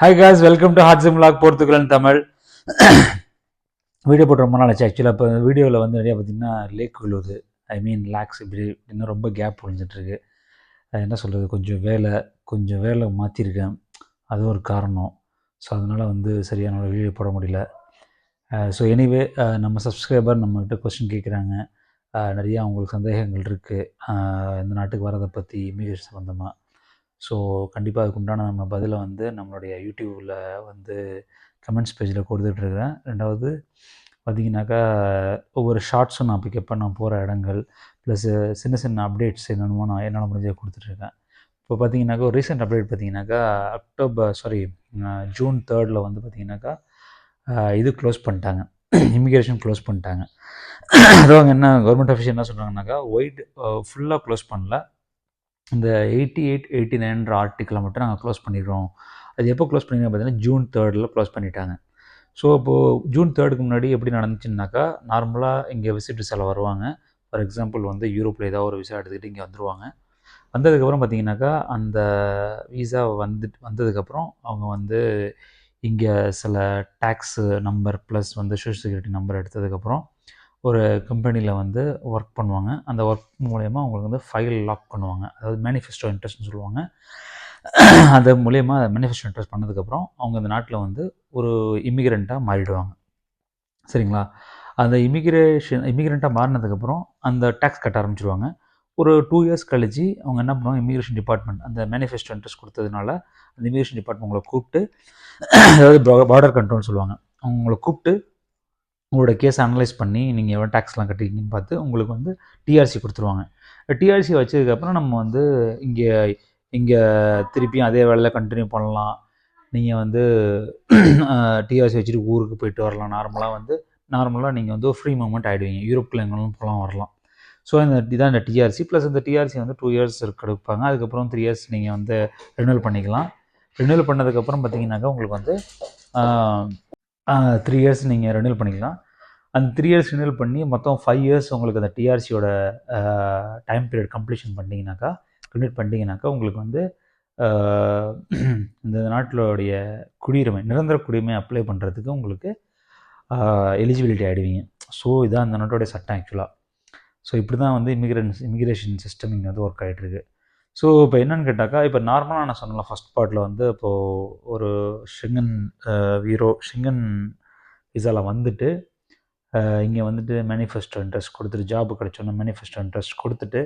High guys welcome to ஹாட் சிம் லாக் போர்த்துக்கலன் தமிழ் வீடியோ போட்டு ரொம்ப நாள் ஆச்சு. ஆக்சுவலாக இப்போ வீடியோவில் வந்து நிறையா பார்த்தீங்கன்னா லேக் விழுவுது. ஐ மீன் லேக்ஸ் இப்படி இன்னும் ரொம்ப கேப் ஒழிஞ்சிட்ருக்கு என்ன சொல்கிறது கொஞ்சம் வேலை கொஞ்சம் வேலை மாற்றிருக்கேன் அது ஒரு காரணம். ஸோ அதனால் வந்து சரியான வீடியோ போட முடியல. ஸோ எனிவே நம்ம சப்ஸ்கிரைபர் நம்மக்கிட்ட கொஸ்டின் கேட்குறாங்க நிறையா அவங்களுக்கு சந்தேகங்கள் இருக்குது இந்த நாட்டுக்கு வரதை பற்றி இமிகிரேஷன் சம்மந்தமாக ஸோ கண்டிப்பாக அதுக்கு உண்டான நம்ம பதிலை வந்து நம்மளுடைய யூடியூப்பில் வந்து கமெண்ட்ஸ் பேஜில் கொடுத்துட்ருக்குறேன். ரெண்டாவது பார்த்தீங்கன்னாக்கா ஒவ்வொரு ஷார்ட்ஸும் நான் பிக்கப் நான் போகிற இடங்கள் ப்ளஸ்ஸு சின்ன சின்ன அப்டேட்ஸ் என்னென்னமோ நான் என்னால் முடிஞ்சதை கொடுத்துட்ருக்கேன். இப்போ பார்த்தீங்கன்னாக்கா ஒரு ரீசெண்ட் அப்டேட் பார்த்தீங்கன்னாக்கா அக்டோபர் சாரி ஜூன் தேர்டில் வந்து பார்த்தீங்கன்னாக்கா இது க்ளோஸ் பண்ணிட்டாங்க. இமிக்ரேஷன் க்ளோஸ் பண்ணிட்டாங்க. அதுவும் என்ன கவர்மெண்ட் ஆஃபீஸ் என்ன சொல்கிறாங்கனாக்கா ஒயிட் ஃபுல்லாக க்ளோஸ் பண்ணல. இந்த எயிட்டி எயிட் எயிட்டி நைன்ற ஆர்டிக்கலை மட்டும் நாங்கள் க்ளோஸ் பண்ணிடுறோம் அது எப்போ க்ளோஸ் பண்ணிங்க பார்த்தீங்கன்னா ஜூன் தேர்டில் க்ளோஸ் பண்ணிட்டாங்க. ஸோ இப்போது ஜூன் தேர்டுக்கு முன்னாடி எப்படி நடந்துச்சுன்னாக்கா நார்மலாக இங்கே விசிட்டர்ஸ் எல்லாம் வருவாங்க. ஃபார் எக்ஸாம்பிள் வந்து யூரோப்பில் ஏதாவது ஒரு விசா எடுத்துக்கிட்டு இங்கே வந்துடுவாங்க வந்ததுக்கப்புறம் பார்த்தீங்கன்னாக்கா அந்த விசா வந்துட்டு வந்ததுக்கப்புறம் அவங்க வந்து இங்கே சில டேக்ஸு நம்பர் ப்ளஸ் வந்து சோஷியல் செக்யூரிட்டி நம்பர் எடுத்ததுக்கப்புறம் ஒரு கம்பெனியில் வந்து ஒர்க் பண்ணுவாங்க. அந்த ஒர்க் மூலயமா அவங்களுக்கு வந்து ஃபைல் லாக் பண்ணுவாங்க. அதாவது மேனிஃபெஸ்டோ இன்ட்ரெஸ்ட்னு சொல்லுவாங்க. அது மூலயமா மேனிஃபெஸ்டோ இன்ட்ரெஸ்ட் பண்ணதுக்கப்புறம் அவங்க அந்த நாட்டில் வந்து ஒரு இமிகிரண்ட்டாக மாறிடுவாங்க. சரிங்களா? அந்த இமிகிரேஷன் இமிகிரண்ட்டாக மாறினதுக்கப்புறம் அந்த டேக்ஸ் கட்ட ஆரம்பிச்சிருவாங்க. ஒரு டூ இயர்ஸ் கழிச்சு அவங்க என்ன பண்ணுவாங்க? இமிகிரேஷன் டிபார்ட்மெண்ட் அந்த மேனிஃபெஸ்டோ இன்ட்ரெஸ்ட் கொடுத்ததுனால அந்த இமிகிரேஷன் டிபார்ட்மெண்ட் உங்களை கூப்பிட்டு அதாவது பார்டர் கண்ட்ரோல்னு சொல்லுவாங்க. அவங்கள கூப்பிட்டு உங்களோட கேஸ் அனலைஸ் பண்ணி நீங்கள் எவ்வளோ டேக்ஸ்லாம் கட்டிருக்கீங்கன்னு பார்த்து உங்களுக்கு வந்து டிஆர்சி கொடுத்துருவாங்க. டிஆர்சி வச்சதுக்கப்புறம் நம்ம வந்து இங்கே இங்கே திருப்பியும் அதே வேலையில் கண்டினியூ பண்ணலாம். நீங்கள் வந்து டிஆர்சி வச்சுட்டு ஊருக்கு போயிட்டு வரலாம். நார்மலாக வந்து நார்மலாக நீங்கள் வந்து ஃப்ரீ மூமெண்ட் ஆகிடுவீங்க யூரோப்பில் எங்கேனாலும் போகலாம் வரலாம். ஸோ இந்த இதான் இந்த டிஆர்சி ப்ளஸ் இந்த டிஆர்சி வந்து டூ இயர்ஸ் எடுப்பாங்க அதுக்கப்புறம் த்ரீ இயர்ஸ் நீங்கள் வந்து ரினியூவல் பண்ணிக்கலாம். ரினியூவல் பண்ணதுக்கப்புறம் பார்த்தீங்கன்னாக்கா உங்களுக்கு வந்து த்ரீ இயர்ஸ் நீங்கள் ரினியூவல் பண்ணிக்கலாம். அந்த த்ரீ இயர்ஸ் ரினியூல் பண்ணி மொத்தம் ஃபைவ் இயர்ஸ் உங்களுக்கு அந்த டிஆர்சியோட டைம் பீரியட் கம்ப்ளீஷன் பண்ணிங்கனாக்கா கம்ப்ளீட் பண்ணிங்கனாக்கா உங்களுக்கு வந்து இந்த நாட்டிலுடைய குடியுரிமை நிரந்தர குடியுரிமை அப்ளை பண்ணுறதுக்கு உங்களுக்கு எலிஜிபிலிட்டி ஆகிடுவீங்க ஸோ இதான் அந்த நாட்டோடைய சட்டம் ஆக்சுவலாக ஸோ இப்படி தான் வந்து இமிக்ரன்ஸ் இமிக்ரேஷன் சிஸ்டம் இங்கே வந்து ஒர்க் ஆகிட்டுருக்கு ஸோ இப்போ என்னென்னு கேட்டாக்கா இப்போ நார்மலாக நான் சொன்னல ஃபஸ்ட் பார்ட்டில் வந்து இப்போது ஒரு ஷெங்கன் வீரோ ஷெங்கன் விசாவில் வந்துட்டு இங்கே வந்துட்டு மேனிஃபெஸ்டோ இன்ட்ரெஸ்ட் கொடுத்துட்டு ஜாப் கிடச்சோன்னா மேனிஃபெஸ்டோ இன்ட்ரெஸ்ட் கொடுத்துட்டு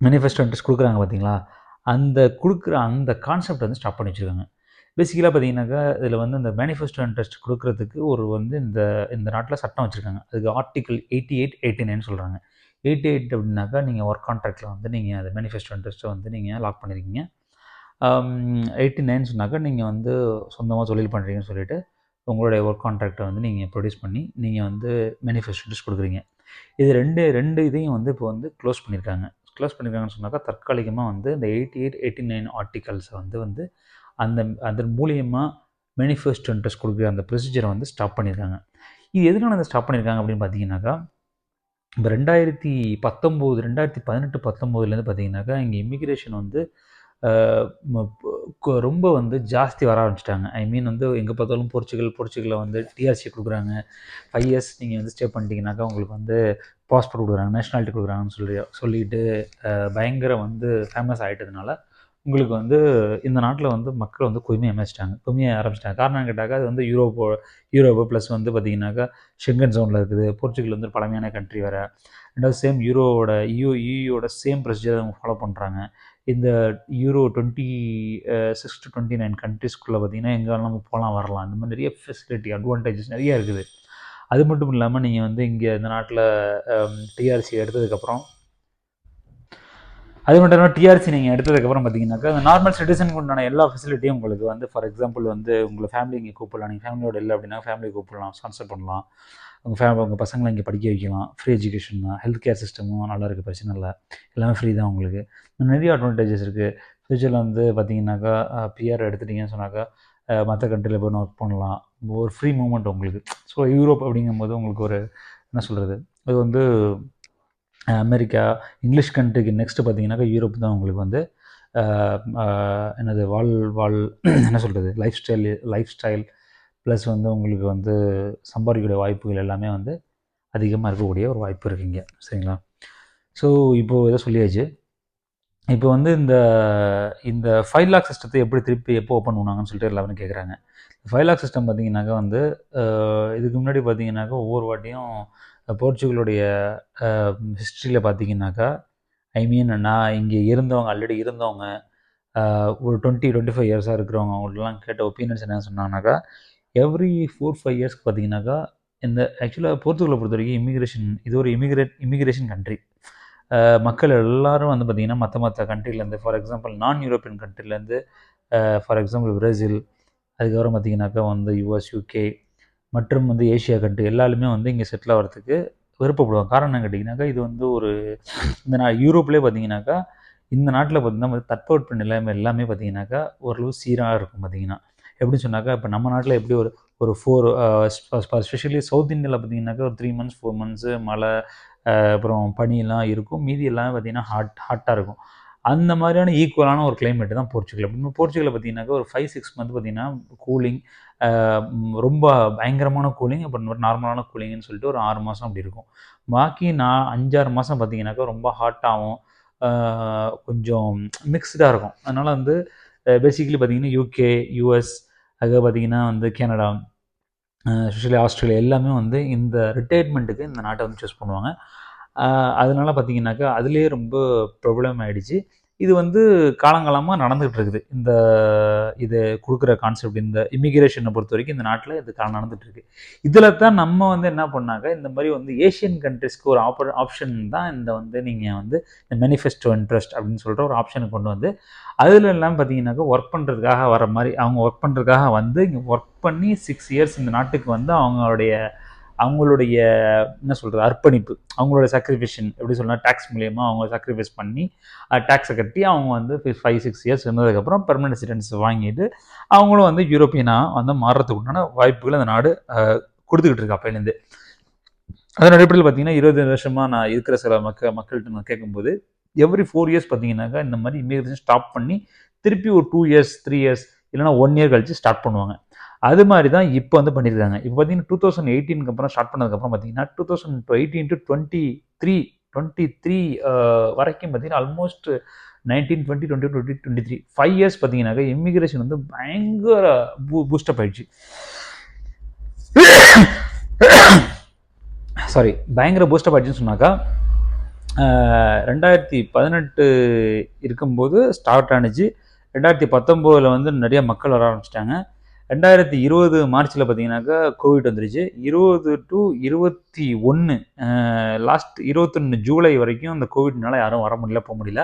மேனிஃபெஸ்டோ இன்ட்ரெஸ்ட் கொடுக்குறாங்க பார்த்தீங்களா அந்த கொடுக்குற அந்த கான்செப்ட் வந்து ஸ்டாப் பண்ணி வச்சுருக்காங்க. பேசிக்கலாக பார்த்தீங்கன்னாக்கா இதில் வந்து இந்த மேனிஃபெஸ்டோ இன்ட்ரெஸ்ட் கொடுக்குறதுக்கு ஒரு வந்து இந்த இந்த நாட்டில் சட்டம் வச்சுருக்காங்க. அதுக்கு article eighty eight eighty nine சொல்கிறாங்க எயிட்டி எயிட் அப்படின்னாக்கா நீங்கள் ஒர்க் கான்ட்ராக்டில் வந்து நீங்கள் அந்த மேனிஃபெஸ்டோ இன்ட்ரெஸ்ட்டை வந்து நீங்கள் லாக் பண்ணியிருக்கீங்க எயிட்டி நைன் சொன்னாக்கா நீங்கள் வந்து சொந்தமாக தொழில் பண்ணுறீங்கன்னு சொல்லிவிட்டு உங்களுடைய ஒர்க் கான்ட்ராக்டை வந்து நீங்கள் ப்ரொடியூஸ் பண்ணி நீங்கள் வந்து மேனிஃபெஸ்டோ இன்ட்ரெஸ்ட் கொடுக்குறீங்க. இது ரெண்டு ரெண்டு இதையும் வந்து இப்போ வந்து க்ளோஸ் பண்ணியிருக்காங்க க்ளோஸ் பண்ணியிருக்காங்கன்னு சொன்னாக்கா தற்காலிகமாக வந்து இந்த எயிட்டி எயிட் எயிட்டி நைன் ஆர்டிகல்ஸை வந்து வந்து அந்த அதன் மூலியமாக மேனிஃபெஸ்டோ இன்ட்ரெஸ்ட் கொடுக்குற அந்த ப்ரொசீஜரை வந்து ஸ்டாப் பண்ணியிருக்காங்க இது எதனால அந்த ஸ்டாப் பண்ணியிருக்காங்க அப்படின்னு பார்த்தீங்கன்னாக்கா இப்போ ரெண்டாயிரத்தி பத்தொம்போது ரெண்டாயிரத்தி பதினெட்டு பத்தொம்போதுலேருந்து பார்த்தீங்கன்னாக்கா இங்கே இமிக்ரேஷன் வந்து ரொம்ப வந்து ஜாஸ்தி வர ஆரம்பிச்சிட்டாங்க. ஐ மீன் வந்து எங்கே பார்த்தாலும் போர்ச்சுகல் போர்ச்சுகலில் வந்து டிஆர்சி கொடுக்குறாங்க. ஃபைவ் இயர்ஸ் நீங்கள் வந்து ஸ்டே பண்ணிட்டீங்கன்னாக்கா உங்களுக்கு வந்து பாஸ்போர்ட் கொடுக்குறாங்க நேஷ்னாலிட்டி கொடுக்குறாங்கன்னு சொல்லி சொல்லிட்டு பயங்கர வந்து ஃபேமஸ் ஆகிட்டதுனால உங்களுக்கு வந்து இந்த நாட்டில் வந்து மக்கள் வந்து குய்மையை அமைச்சிட்டாங்க. குய்மையை ஆரம்பிச்சிட்டாங்க. காரணம் கேட்டாக்கா அது வந்து யூரோப்போ யூரோப்பு ப்ளஸ் வந்து பார்த்திங்கனாக்கா ஷெங்கன் ஜோனில் இருக்குது. போர்ச்சுகல் வந்து பழமையான கண்ட்ரி வேறு. ரெண்டாவது சேம் யூரோவோட யூ யூயோட சேம் ப்ரொசீஜர் அவங்க ஃபாலோ பண்ணுறாங்க இந்த euro twenty six to twenty nine கண்ட்ரிஸ்குள்ளே பார்த்திங்கன்னா எங்கே நம்ம போகலாம் வரலாம். இந்த மாதிரி நிறைய ஃபெசிலிட்டி அட்வான்டேஜஸ் நிறைய இருக்குது. அது மட்டும் இல்லாமல் நீங்கள் வந்து இங்கே இந்த நாட்டில் டிஆர்சி எடுத்ததுக்கப்புறம் அது மட்டும் இல்லாமல் டிஆர்சி நீங்கள் எடுத்ததுக்கப்புறம் பார்த்தீங்கன்னாக்கா அந்த நார்மல் சிட்டிசனுக்கு உண்டான எல்லா ஃபெசிலிட்டியும் உங்களுக்கு வந்து ஃபார் எக்ஸாம்பிள் வந்து உங்களை ஃபேமிலி இங்கே கூப்பிடலாம். நீங்கள் ஃபேமிலியோட இல்லை அப்படின்னா ஃபேமிலி கூப்பிடலாம் ஸ்பான்சர் பண்ணலாம். உங்கள் ஃபேமிலி உங்கள் பசங்களை இங்கே படிக்க வைக்கலாம். ஃப்ரீ எஜுகேஷன் தான். ஹெல்த் கேர் சிஸ்டமும் நல்லா இருக்குது பிரச்சனை இல்லை. எல்லாமே ஃப்ரீ தான் உங்களுக்கு. நிறைய அட்வான்டேஜஸ் இருக்குது ஃப்யூச்சரில் வந்து பார்த்தீங்கன்னாக்கா பிஆர் எடுத்துட்டிங்கன்னு சொன்னாக்கா மற்ற கண்ட்ரியில் போய் ஒர்க் பண்ணலாம். ஒரு ஃப்ரீ மூமெண்ட் உங்களுக்கு. ஸோ யூரோப் அப்படிங்கும்போது உங்களுக்கு ஒரு என்ன சொல்கிறது அது வந்து அமெரிக்கா இங்கிலீஷ் கண்ட்ரிக்கு நெக்ஸ்ட்டு பார்த்தீங்கன்னாக்கா யூரோப் தான் உங்களுக்கு வந்து என்னது வாழ் வாழ் என்ன சொல்கிறது life style life style plus வந்து உங்களுக்கு வந்து சம்பாதிக்கக்கூடிய வாய்ப்புகள் எல்லாமே வந்து அதிகமாக இருக்கக்கூடிய ஒரு வாய்ப்பு இருக்குங்க சரிங்களா? ஸோ இப்போது இதை சொல்லியாச்சு. இப்போ வந்து இந்த இந்த ஃபைவ் லாக் சிஸ்டத்தை எப்படி திருப்பி எப்போ ஓப்பன் பண்ணுவாங்கன்னு சொல்லிட்டு எல்லாருமே கேட்குறாங்க ஃபைவ் லாக் சிஸ்டம் பார்த்தீங்கன்னாக்கா வந்து இதுக்கு முன்னாடி பார்த்தீங்கன்னாக்கா ஒவ்வொரு வாட்டியும் போர்ச்சுகலுடைய ஹிஸ்ட்ரியில் பார்த்தீங்கன்னாக்கா ஐ மீன் நான் இங்கே இருந்தவங்க ஆல்ரெடி இருந்தவங்க ஒரு டுவெண்ட்டி டுவெண்ட்டி ஃபைவ் இயர்ஸாக இருக்கிறவங்க அவங்கள்ட்டலாம் கேட்ட ஒப்பீனியன்ஸ் என்ன சொன்னாங்கனாக்கா எவ்ரி ஃபோர் ஃபைவ் இயர்ஸ்க்கு பார்த்தீங்கன்னாக்கா இந்த ஆக்சுவலாக போர்த்துகலை பொறுத்த வரைக்கும் இமிக்ரேஷன் இது ஒரு இமிகிரேட் இமிகிரேஷன் கண்ட்ரி மக்கள் எல்லாரும் வந்து பார்த்திங்கன்னா மற்ற மற்ற கண்ட்ரிலேருந்து ஃபார் எக்ஸாம்பிள் நான் யூரோப்பியன் கண்ட்ரிலேருந்து ஃபார் எக்ஸாம்பிள் பிரேசில் அதுக்கப்புறம் பார்த்திங்கனாக்கா வந்து யூஎஸ் யூகே மற்றும் வந்து ஏஷியா கண்ட்ரி எல்லாருமே வந்து இங்கே செட்டில் ஆகிறதுக்கு விருப்பப்படுவாங்க. காரணம் என்ன கேட்டிங்கனாக்கா இது வந்து ஒரு இந்த நா யூரோப்லேயே பார்த்தீங்கன்னாக்கா இந்த நாட்டில் பார்த்தீங்கன்னா தட்பவெட்ப நிலைமை எல்லாமே பார்த்தீங்கன்னாக்கா ஓரளவு சீராக இருக்கும் பார்த்தீங்கன்னா. எப்படின்னு சொன்னாக்கா இப்போ நம்ம நாட்டில் எப்படி ஒரு ஒரு ஃபோர் ஸ்பெஷலி சவுத் இந்தியாவில் பார்த்தீங்கன்னாக்கா ஒரு த்ரீ மந்த்ஸ் ஃபோர் மந்த்ஸு மழை அப்புறம் பனியெல்லாம் இருக்கும். மீதி எல்லாமே பார்த்தீங்கன்னா ஹாட் ஹாட்டாக இருக்கும். அந்த மாதிரியான ஈக்குவலான ஒரு கிளைமேட் தான் போர்ச்சுகல். அப்படின்னு போர்ச்சுகலில் பார்த்தீங்கன்னாக்கா ஒரு ஃபைவ் சிக்ஸ் மந்த் பார்த்தீங்கன்னா கூலிங் ரொம்ப பயங்கரமான கூலிங் அப்புறம் ஒரு நார்மலான கூலிங்னு சொல்லிட்டு ஒரு ஆறு மாதம் அப்படி இருக்கும். பாக்கி நான் அஞ்சாறு மாதம் பார்த்தீங்கன்னாக்கா ரொம்ப ஹாட்டாகவும் கொஞ்சம் மிக்ஸ்டாக இருக்கும். அதனால் வந்து பேசிக்கலி பார்த்தீங்கன்னா யூகே யூஎஸ் அது பார்த்தீங்கன்னா வந்து கனடா ஸ்பெஷலி ஆஸ்திரேலியா எல்லாமே வந்து இந்த ரிட்டையர்மெண்ட்டுக்கு இந்த நாட்டை வந்து சூஸ் பண்ணுவாங்க. அதனால் அதனால பார்த்தீங்கன்னாக்கா அதுலேயே ரொம்ப ப்ராப்ளம் ஆகிடுச்சு இது வந்து காலங்காலமாக நடந்துகிட்டு இருக்குது இந்த இது கொடுக்குற கான்செப்ட் இந்த இமிகிரேஷனை பொறுத்த வரைக்கும் இந்த நாட்டில் இது காலம் இருக்கு இதில் தான் நம்ம வந்து என்ன பண்ணாங்க இந்த மாதிரி வந்து ஏஷியன் கண்ட்ரிஸ்க்கு ஒரு ஆப்பர் ஆப்ஷன் தான் இந்த வந்து நீங்கள் வந்து இந்த மேனிஃபெஸ்டோ இன்ட்ரெஸ்ட் அப்படின்னு சொல்கிற ஒரு ஆப்ஷனை கொண்டு வந்து அதில் எல்லாம் பார்த்தீங்கன்னாக்கா ஒர்க் பண்ணுறதுக்காக வர மாதிரி அவங்க ஒர்க் பண்ணுறதுக்காக வந்து இங்கே ஒர்க் பண்ணி சிக்ஸ் இயர்ஸ் இந்த நாட்டுக்கு வந்து அவங்களுடைய அவங்களுடைய என்ன சொல்கிறது அர்ப்பணிப்பு அவங்களோட சாக்ரிஃபிஷன் எப்படி சொல்லலாம் டேக்ஸ் மூலியமாக அவங்க சாக்ரிஃபைஸ் பண்ணி டேக்ஸை கட்டி அவங்க வந்து ஃபைவ் சிக்ஸ் இயர்ஸ் இருந்ததுக்கப்புறம் பெர்மனன்ட் ரெசிடென்ஸ் வாங்கிட்டு அவங்களும் வந்து யூரோப்பியனாக வந்து மாறுறதுக்கு உண்டான வாய்ப்புகள் அந்த நாடு கொடுத்துக்கிட்டு இருக்கு அப்போலேருந்து அதன் அடிப்படையில் பார்த்தீங்கன்னா இருபது வருஷமாக நான் இருக்கிற சில மக்கள் மக்கள்கிட்ட நான் கேட்கும்போது எவ்ரி ஃபோர் இயர்ஸ் பார்த்தீங்கன்னாக்கா இந்த மாதிரி இமிகிரேஷன் ஸ்டாப் பண்ணி திருப்பி ஒரு டூ இயர்ஸ் த்ரீ இயர்ஸ் இல்லைனா ஒன் இயர் கழிச்சு ஸ்டார்ட் பண்ணுவாங்க. அது மாதிரி தான் இப்போ வந்து பண்ணியிருக்காங்க. இப்போ பார்த்தீங்கன்னா டூ தௌசண்ட் எயிட்டீனுக்கு அப்புறம் ஸ்டார்ட் பண்ணதுக்கப்புறம் பார்த்தீங்கன்னா two thousand eighteen to twenty three twenty three வரைக்கும் பார்த்தீங்கன்னா almost nineteen twenty twenty twenty twenty three five years பார்த்தீங்கன்னாக்கா இமிகிரேஷன் வந்து பயங்கர பூ பூஸ்டப் ஆயிடுச்சு. சாரி பயங்கர பூஸ்டப் ஆயிடுச்சுன்னு சொன்னாக்கா ரெண்டாயிரத்தி பதினெட்டு இருக்கும்போது ஸ்டார்ட் ஆனிச்சு. ரெண்டாயிரத்தி பத்தொம்போதில் வந்து நிறைய மக்கள் வர ஆரம்பிச்சிட்டாங்க. ரெண்டாயிரத்தி இருபது மார்ச்சில் பார்த்தீங்கன்னாக்கா கோவிட் வந்துருச்சு. இருபது டு இருபத்தி ஒன்று லாஸ்ட் இருபத்தொன்று ஜூலை வரைக்கும் அந்த கோவிட்னால யாரும் வர முடியல போக முடியல.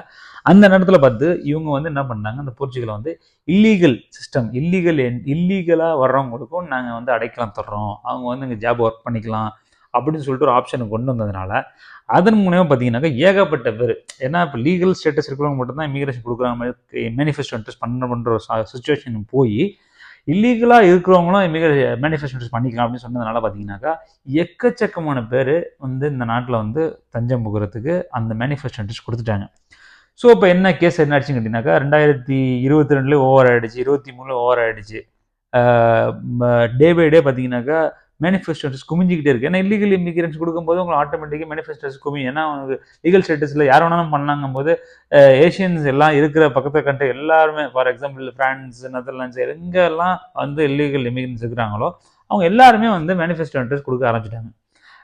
அந்த நேரத்தில் பார்த்து இவங்க வந்து என்ன பண்ணாங்க அந்த போர்ச்சுகலை வந்து இல்லீகல் சிஸ்டம் இல்லீகல் இல்லீகலாக வர்றவங்களுக்கும் நாங்கள் வந்து அடைக்கலாம் தர்றோம். அவங்க வந்து இங்கே ஜாப் ஒர்க் பண்ணிக்கலாம் அப்படின்னு சொல்லிட்டு ஒரு ஆப்ஷனை கொண்டு வந்ததுனால அதன் மூலயமா பார்த்தீங்கன்னாக்கா ஏகப்பட்ட பேர் ஏன்னா இப்போ லீகல் ஸ்டேட்டஸ் இருக்கிறவங்க மட்டும்தான் இமிகிரேஷன் கொடுக்குறாங்க மாதிரி மேனிஃபெஸ்டோ இன்ட்ரெஸ்ட் பண்ணுற ஒரு சுச்சுவேஷன் போய் இல்லீகலாக இருக்கிறவங்களும் இமிகிரே மேனிஃபெஸ்டோ பண்ணிக்கலாம் அப்படின்னு சொன்னதுனால பார்த்தீங்கன்னாக்கா எக்கச்சக்கமான பேர் வந்து இந்த நாட்டில் வந்து தஞ்சம் புகிறதுக்கு அந்த மேனிஃபெஸ்டோ கொடுத்துட்டாங்க. ஸோ இப்போ என்ன கேஸ் என்ன ஆச்சுன்னு கேட்டிங்கனாக்கா ரெண்டாயிரத்தி இருபத்தி ரெண்டுலேயே ஓவர் ஆகிடுச்சு இருபத்தி மூணுல ஓவர் ஆயிடுச்சு. டே பை டே பார்த்தீங்கன்னாக்கா மேனிஃபெஸ்டோஸ் குமிஞ்சிக்கிட்டே இருக்குது ஏன்னா இல்லீகல் இமிகிரன்ஸ் கொடுக்கும்போது உங்களுக்கு ஆட்டோமேட்டிக்காக மேனிஃபெஸ்டோஸ் குமி ஏன்னா அவங்க லீகல் ஸ்டேட்டஸில் யார் வேணாலும் பண்ணாங்கும் போது ஏஷியன்ஸ் எல்லாம் இருக்கிற பக்கத்து கண்ட்ரி எல்லாருமே ஃபார் எக்ஸாம்பிள் ஃப்ரான்ஸ் நெதர்லாண்ட்ஸ் எங்கெல்லாம் வந்து இல்லீகல் இமிகிரன்ஸ் இருக்கிறாங்களோ அவங்க எல்லாருமே வந்து மேனிஃபெஸ்டோ இன்ட்ரெஸ்ட் கொடுக்க ஆரம்பிச்சிட்டாங்க.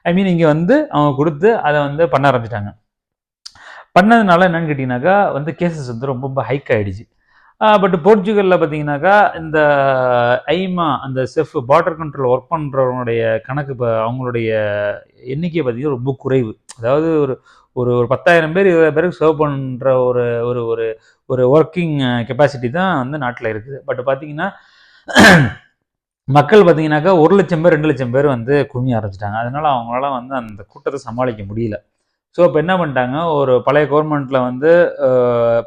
ஐ மீன் இங்கே வந்து அவங்க கொடுத்து அதை வந்து பண்ண ஆரம்பிச்சிட்டாங்க. பண்ணதுனால என்னன்னு கேட்டிங்கனாக்கா வந்து கேசஸ் வந்து ரொம்ப ரொம்ப ஹைக் ஆகிடுச்சு பட் போர்ச்சுகலில் பார்த்தீங்கன்னாக்கா இந்த ஐமா அந்த செஃப் பார்டர் கண்ட்ரோல் ஒர்க் பண்ணுறவங்களுடைய கணக்கு இப்போ அவங்களுடைய எண்ணிக்கை பார்த்தீங்கன்னா ரொம்ப குறைவு. அதாவது ஒரு ஒரு ஒரு பத்தாயிரம் பேர் இருபது பேருக்கு சர்வ் பண்ணுற ஒரு ஒரு ஒரு ஒரு ஒர்க்கிங் கெப்பாசிட்டி தான் வந்து நாட்டில் இருக்குது. பட் பார்த்தீங்கன்னா மக்கள் பார்த்தீங்கன்னாக்கா ஒரு லட்சம் பேர் ரெண்டு லட்சம் பேர் வந்து கும்மி ஆரம்பிச்சிட்டாங்க. அதனால அவங்களால வந்து அந்த கூட்டத்தை சமாளிக்க முடியல. ஸோ இப்போ என்ன பண்ணிட்டாங்க? ஒரு பழைய கவர்மெண்ட்டில் வந்து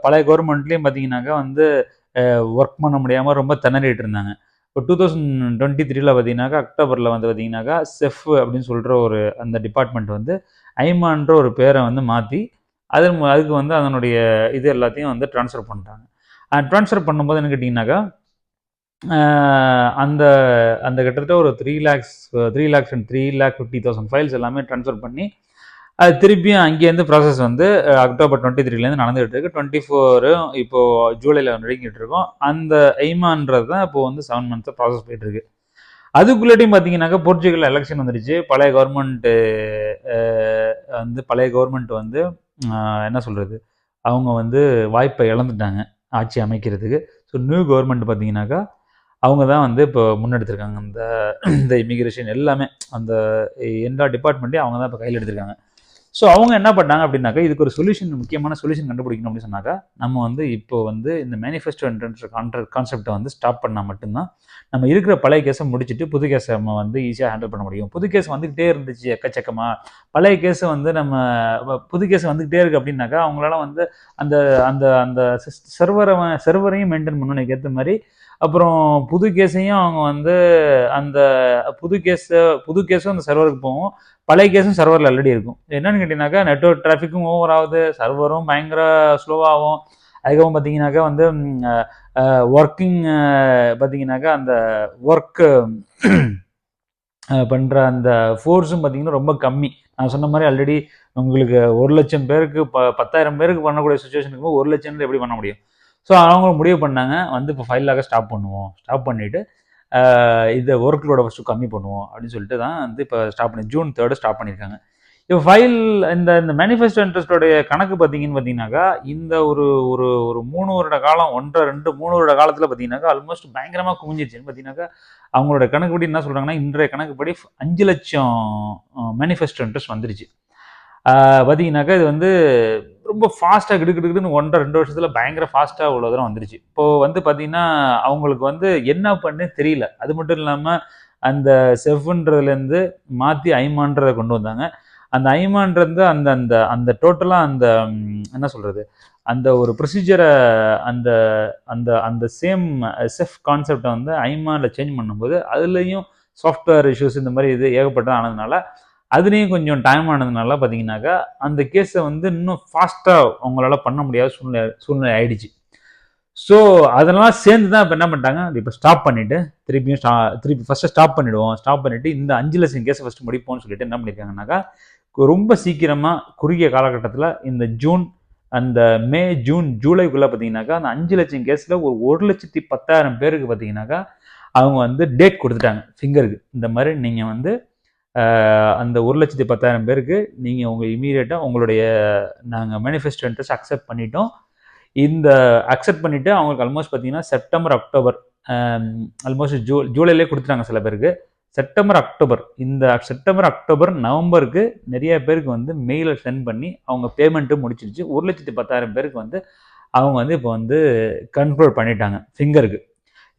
பழைய கவர்மெண்ட்லேயும் பார்த்தீங்கன்னாக்கா வந்து ஒர்க் பண்ண முடியாமல் ரொம்ப திணறிட்டு இருந்தாங்க. இப்போ டூ தௌசண்ட் டுவெண்ட்டி த்ரீல பார்த்தீங்கன்னாக்கா அக்டோபரில் வந்து பார்த்தீங்கன்னாக்கா செஃப் அப்படின்னு சொல்கிற ஒரு அந்த டிபார்ட்மெண்ட் வந்து ஐமான்ற ஒரு பேரை வந்து மாற்றி அது அதுக்கு வந்து அதனுடைய இது எல்லாத்தையும் வந்து ட்ரான்ஸ்ஃபர் பண்ணிட்டாங்க. ட்ரான்ஸ்ஃபர் பண்ணும்போது என்ன கேட்டிங்கனாக்கா அந்த அந்த கிட்டத்தட்ட ஒரு three lakhs three lakhs and three lakh fifty thousand files எல்லாமே ட்ரான்ஸ்ஃபர் பண்ணி அது திருப்பியும் அங்கேருந்து ப்ராசஸ் வந்து அக்டோபர் டுவெண்ட்டி த்ரீலேருந்து நடந்துகிட்டு இருக்கு. டுவெண்ட்டி ஃபோரும் இப்போது ஜூலையில் நடுங்கிட்டு இருக்கோம். அந்த எய்மான்றது தான் இப்போ வந்து செவன் மந்த்ஸாக ப்ராசஸ் போயிட்டு இருக்கு. அதுக்குள்ளாட்டியும் பார்த்தீங்கன்னாக்கா போர்ச்சுகல் எலெக்ஷன் வந்துடுச்சு பழைய கவர்மெண்ட்டு வந்து பழைய கவர்மெண்ட் வந்து என்ன சொல்கிறது அவங்க வந்து வாய்ப்பை இழந்துட்டாங்க ஆட்சி அமைக்கிறதுக்கு. ஸோ நியூ கவர்மெண்ட் பார்த்தீங்கன்னாக்கா அவங்க தான் வந்து இப்போ முன்னெடுத்திருக்காங்க. இந்த இந்த இமிகிரேஷன் எல்லாமே அந்த எல்லா டிபார்ட்மெண்ட்டையும் அவங்க தான் இப்போ கையில் எடுத்திருக்காங்க. ஸோ அவங்க என்ன பண்ணாங்க அப்படின்னாக்கா இதுக்கு ஒரு சொல்யூஷன் முக்கியமான சொல்யூஷன் கண்டுபிடிக்கணும் அப்படின்னு சொன்னாக்கா நம்ம வந்து இப்போ வந்து இந்த மேனிஃபெஸ்டோ என்ட்ரன்ஸ் கான்ட்ராக்ட் கான்செப்டை வந்து ஸ்டாப் பண்ணால் மட்டும்தான் நம்ம இருக்கிற பழைய கேஸை முடிச்சுட்டு புது கேஸை நம்ம வந்து ஈஸியாக ஹேண்டில் பண்ண முடியும். புது கேஸ் வந்துக்கிட்டே இருந்துச்சு எக்கச்சக்கமாக பழைய கேஸை வந்து நம்ம வ- புது கேஸ் வந்துக்கிட்டே இருக்குது அப்படின்னாக்கா அவங்களால வந்து அந்த அந்த அந்த சர்வரை சர்வரையும் மெயின்டைன் பண்ணணும். ஏற்ற மாதிரி அப்புறம் புது கேஸையும் அவங்க வந்து அந்த புது கேஸை புது கேஸும் அந்த சர்வருக்கு போகும். பழைய கேஸும் சர்வரில் ஆல்ரெடி இருக்கும். என்னன்னு கேட்டிங்கனாக்கா நெட்ஒர்க் டிராஃபிக்கும் ஓவர் ஆகுது. சர்வரும் பயங்கர ஸ்லோவாகும் அதுக்கப்புறம் பார்த்தீங்கன்னாக்கா வந்து ஒர்க்கிங் பார்த்தீங்கன்னாக்கா அந்த ஒர்க்கு பண்ணுற அந்த ஃபோர்ஸும் பார்த்தீங்கன்னா ரொம்ப கம்மி. நான் சொன்ன மாதிரி ஆல்ரெடி உங்களுக்கு ஒரு லட்சம் பேருக்கு ப பத்தாயிரம் பேருக்கு பண்ணக்கூடிய சுச்சுவேஷனுக்கு ஒரு லட்சம் எப்படி பண்ண முடியும்? ஸோ அவங்க முடிவு பண்ணாங்க வந்து இப்போ ஃபைவ் ஸ்டாப் பண்ணுவோம். ஸ்டாப் பண்ணிவிட்டு இதை ஒர்க்லோட ஃபஸ்ட்டு கம்மி பண்ணுவோம் அப்படின்னு சொல்லிட்டு தான் வந்து இப்போ ஸ்டாப் பண்ணி ஜூன் தேர்டு ஸ்டாப் பண்ணியிருக்காங்க இப்போ ஃபைல் இந்த இந்த மேனிஃபெஸ்டோ இன்ட்ரெஸ்டோடைய கணக்கு பார்த்தீங்கன்னு பார்த்தீங்கன்னாக்கா இந்த ஒரு ஒரு ஒரு மூணு வருட காலம் ஒன்றரை ரெண்டு மூணு வருட காலத்தில் பார்த்தீங்கன்னாக்கா ஆல்மோஸ்ட் பயங்கரமாக குமிஞ்சிருச்சுன்னு பார்த்தீங்கன்னாக்கா அவங்களோட கணக்குப்படி என்ன சொல்கிறாங்கன்னா இன்றைய கணக்குப்படி அஞ்சு லட்சம் மேனிஃபெஸ்டோ இன்ட்ரெஸ்ட் வந்துருச்சு. பார்த்தீங்கன்னாக்கா இது வந்து ரொம்ப ஃபாஸ்ட்டாக கிடுக்கிடுக்குன்னு ஒன்றரை ரெண்டு வருஷத்தில் பயங்கர ஃபாஸ்ட்டாக இவ்வளோ தூரம் வந்துருச்சு. இப்போது வந்து பார்த்தீங்கன்னா அவங்களுக்கு வந்து என்ன பண்ணு தெரியல. அது மட்டும் இல்லாமல் அந்த செஃப்ன்றதுலேருந்து மாற்றி ஐமான்றதை கொண்டு வந்தாங்க. அந்த ஐமான்றது அந்த அந்த அந்த டோட்டலாக அந்த என்ன சொல்கிறது அந்த ஒரு ப்ரொசீஜரை அந்த அந்த அந்த சேம் செஃப் கான்செப்டை வந்து ஐமானில் சேஞ்ச் பண்ணும்போது அதுலேயும் சாஃப்ட்வேர் இஷ்யூஸ் இந்த மாதிரி இது ஏகப்பட்டது ஆனதுனால அதுலேயும் கொஞ்சம் டைம் ஆனதுனால பார்த்தீங்கன்னாக்கா அந்த கேஸை வந்து இன்னும் ஃபாஸ்ட்டாக அவங்களால பண்ண முடியாத சூழ்நிலை சூழ்நிலை ஆயிடுச்சு. ஸோ அதெல்லாம் சேர்ந்து தான் இப்போ என்ன பண்ணிட்டாங்க? இப்போ ஸ்டாப் பண்ணிவிட்டு திருப்பியும் ஸ்டா திருப்பி ஃபஸ்ட்டு ஸ்டாப் பண்ணிவிடுவோம் ஸ்டாப் பண்ணிவிட்டு இந்த அஞ்சு லட்சம் கேஸை ஃபஸ்ட்டு முடிப்போம்னு சொல்லிட்டு என்ன பண்ணியிருக்காங்கனாக்கா ரொம்ப சீக்கிரமாக குறுகிய காலகட்டத்தில் இந்த ஜூன் அந்த மே ஜூன் ஜூலைக்குள்ளே பார்த்தீங்கன்னாக்கா அந்த அஞ்சு லட்சம் கேஸில் ஒரு ஒரு லட்சத்தி பத்தாயிரம் பேருக்கு பார்த்தீங்கன்னாக்கா அவங்க வந்து டேட் கொடுத்துட்டாங்க. ஃபிங்கருக்கு இந்த மாதிரி நீங்கள் வந்து அந்த ஒரு லட்சத்தி பத்தாயிரம் பேருக்கு நீங்கள் உங்கள் இமீடியட்டாக உங்களுடைய நாங்கள் மேனிஃபெஸ்டோ இன்ட்ரெஸ்ட் அக்செப்ட் பண்ணிட்டோம். இந்த அக்செப்ட் பண்ணிவிட்டு அவங்களுக்கு ஆல்மோஸ்ட் பார்த்தீங்கன்னா செப்டம்பர் அக்டோபர் ஆல்மோஸ்ட் ஜூ ஜூலைலேயே கொடுத்துட்டாங்க சில பேருக்கு. செப்டம்பர் அக்டோபர் இந்த செப்டம்பர் அக்டோபர் நவம்பருக்கு நிறைய பேருக்கு வந்து மெயிலை சென்ட் பண்ணி அவங்க பேமெண்ட்டும் முடிச்சிருச்சு. ஒரு லட்சத்தி பத்தாயிரம் பேருக்கு வந்து அவங்க வந்து இப்போ வந்து கண்ட்ரோல் பண்ணிட்டாங்க. ஃபிங்கருக்கு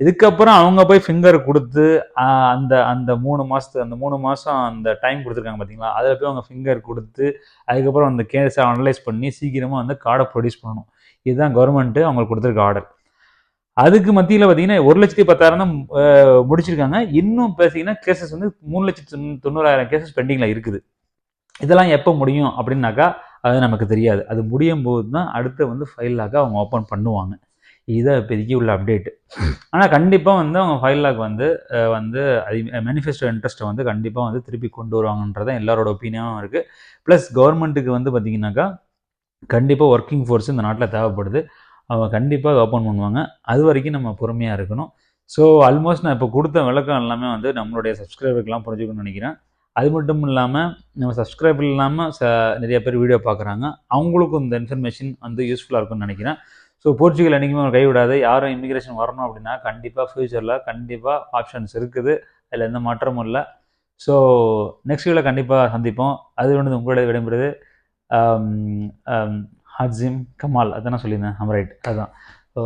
இதுக்கப்புறம் அவங்க போய் ஃபிங்கர் கொடுத்து அந்த அந்த மூணு மாதத்துக்கு அந்த மூணு மாதம் அந்த டைம் கொடுத்துருக்காங்க பார்த்தீங்களா அதில் போய் அவங்க ஃபிங்கர் கொடுத்து அதுக்கப்புறம் அந்த கேஸை அனலைஸ் பண்ணி சீக்கிரமாக வந்து கார்டை ப்ரொடியூஸ் பண்ணணும். இதுதான் கவர்மெண்ட்டு அவங்களுக்கு கொடுத்துருக்க ஆர்டர் அதுக்கு மத்தியில் பார்த்தீங்கன்னா ஒரு லட்சத்தி பத்தாயிரம் தான் முடிச்சிருக்காங்க. இன்னும் பார்த்தீங்கன்னா கேசஸ் வந்து மூணு லட்சத்து தொண்ணூ- தொண்ணூறாயிரம் கேசஸ் பெண்டிங்கில் இருக்குது. இதெல்லாம் எப்போ முடியும் அப்படின்னாக்கா அது நமக்கு தெரியாது. அது முடியும் போது தான் அடுத்து வந்து ஃபைலாக அவங்க ஓப்பன் பண்ணுவாங்க. இதுதான் இப்போதைக்கு உள்ள அப்டேட் ஆனால் கண்டிப்பாக வந்து அவங்க ஃபைல் லாக் வந்து வந்து வந்து மேனிஃபெஸ்டோ இன்ட்ரெஸ்ட்டை வந்து கண்டிப்பாக வந்து திருப்பி கொண்டு வருவாங்கன்றதான் எல்லாரோட ஒப்பீனியனும் இருக்குது ப்ளஸ் கவர்மெண்ட்டுக்கு வந்து பார்த்தீங்கன்னாக்கா கண்டிப்பாக ஒர்க்கிங் ஃபோர்ஸ் இந்த நாட்டில் தேவைப்படுது. அவங்க கண்டிப்பாக ஓப்பன் பண்ணுவாங்க. அது வரைக்கும் நம்ம பொறுமையாக இருக்கணும். ஸோ ஆல்மோஸ்ட் நான் இப்போ கொடுத்த விளக்கம் எல்லாமே வந்து நம்மளுடைய சப்ஸ்கிரைபருக்கெலாம் புரிஞ்சுக்கணும்னு நினைக்கிறேன். அது மட்டும் இல்லாமல் நம்ம சப்ஸ்கிரைபர் இல்லாமல் ச நிறைய பேர் வீடியோ பார்க்குறாங்க அவங்களுக்கும் இந்த இன்ஃபர்மேஷன் வந்து யூஸ்ஃபுல்லாக இருக்கும்னு நினைக்கிறேன். ஸோ போர்ச்சுகல் என்றைக்குமே ஒரு கைவிடாது. யாரும் இமிக்ரேஷன் வரணும் அப்படின்னா கண்டிப்பாக ஃப்யூச்சரில் கண்டிப்பாக ஆப்ஷன்ஸ் இருக்குது. அதில் எந்த மாற்றமும் இல்லை. ஸோ நெக்ஸ்ட் வீடியோவில் கண்டிப்பாக சந்திப்போம். அது வந்து உங்களுடைய விடைபெறுது. ஹாஜிம் கமால். அதான் சொல்லியிருந்தேன். ரைட் அதுதான் ஸோ